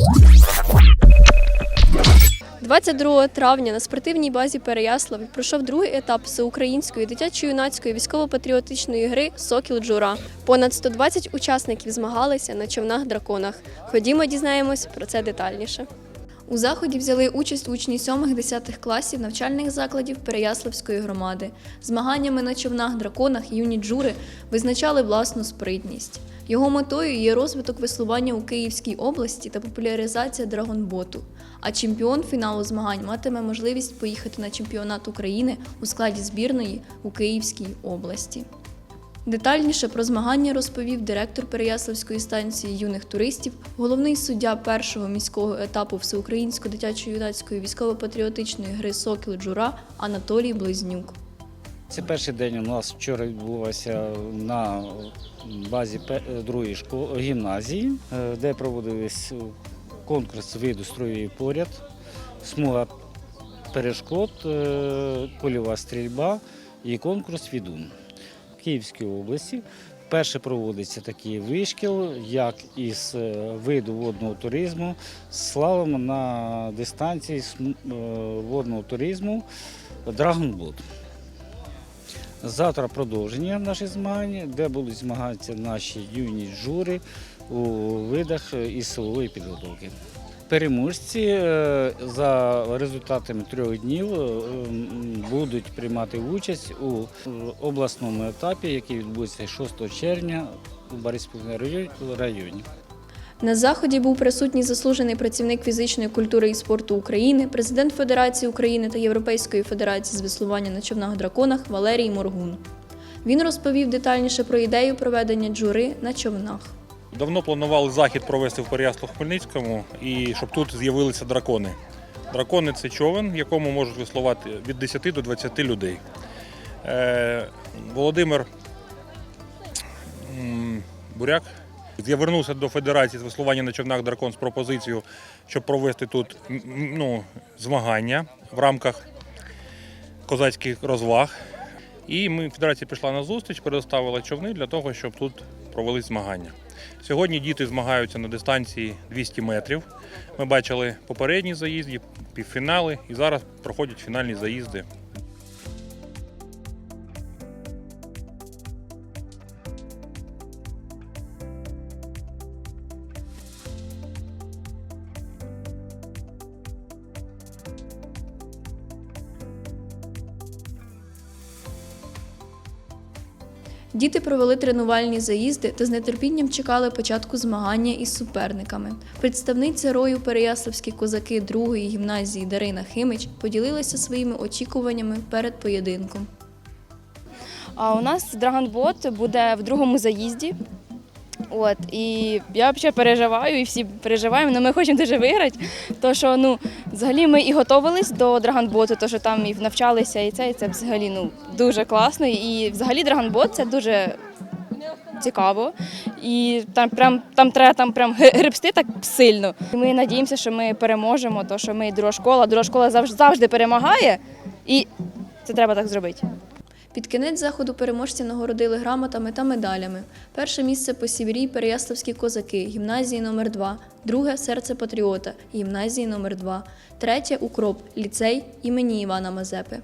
– 22 травня на спортивній базі Переяслав пройшов другий етап всеукраїнської дитячо-юнацької військово-патріотичної гри Сокіл Джура. Понад 120 учасників змагалися на човнах-драконах. Ходімо, дізнаємось про це детальніше. У заході взяли участь учні 7-10 класів навчальних закладів Переяславської громади. Змаганнями на човнах-драконах юні джури визначали власну спритність. Його метою є розвиток веслування у Київській області та популяризація драгонботу. А чемпіон фіналу змагань матиме можливість поїхати на чемпіонат України у складі збірної у Київській області. Детальніше про змагання розповів директор Переяславської станції юних туристів, головний суддя першого міського етапу всеукраїнської дитячо-юнацької військово-патріотичної гри Сокіл Джура Анатолій Близнюк. Це перший день у нас вчора відбувався на базі другої школи гімназії, е, де проводились конкурс виду строєвий поряд, смуга перешкод, е, польова стрільба і конкурс відун. Київській області вперше проводиться такий вишкіл, як із е, виду водного туризму з славом на дистанції е, водного туризму Драгонбот. Завтра продовження наших змагань, де будуть змагатися наші юні жури у видах із силової підготовки. Переможці е, за результатами трьох днів е, будуть приймати участь у обласному етапі, який відбудеться 6 червня у Бориспільському районі- районі. На заході був присутній заслужений працівник фізичної культури і спорту України, президент Федерації України та Європейської федерації з веслування на човнах драконах Валерій Моргун. Він розповів детальніше про ідею проведення джури на човнах. Давно планували захід провести в Переяслав-Хмельницькому і щоб тут з'явилися дракони. Дракони це човен, в якому можуть веслувати від 10 до 20 людей. Е, Володимир Буряк звернувся до Федерації з веслування на човнах дракон з пропозицією, щоб провести тут ну, змагання в рамках козацьких розваг. І ми федерація пішла на зустріч, предоставила човни для того, щоб тут провели змагання. Сьогодні діти змагаються на дистанції 200 метрів. Ми бачили попередні заїзди, півфінали, і зараз проходять фінальні заїзди. Діти провели тренувальні заїзди та з нетерпінням чекали початку змагання із суперниками. Представниця рою Переяславські козаки другої гімназії Дарина Химич поділилася своїми очікуваннями перед поєдинком. А у нас драгонбот буде в другому заїзді. От, і я взагалі переживаю, і всі переживаємо, але ми хочемо дуже виграти. То що ну, взагалі ми і готувались до драгонботу, то що там і навчалися, і це, і це взагалі ну, дуже класно. І взагалі драгонбот це дуже цікаво. І там прям там треба там прям гребсти так сильно. І ми надіємося, що ми переможемо, то що ми друга школа, друга школа завжди, завжди перемагає, і це треба так зробити. Під кінець заходу переможці нагородили грамотами та медалями. Перше місце по сіврій Переяславські козаки, гімназії номер 2 друге серце патріота, гімназії номер 2 третє укроп, ліцей імені Івана Мазепи.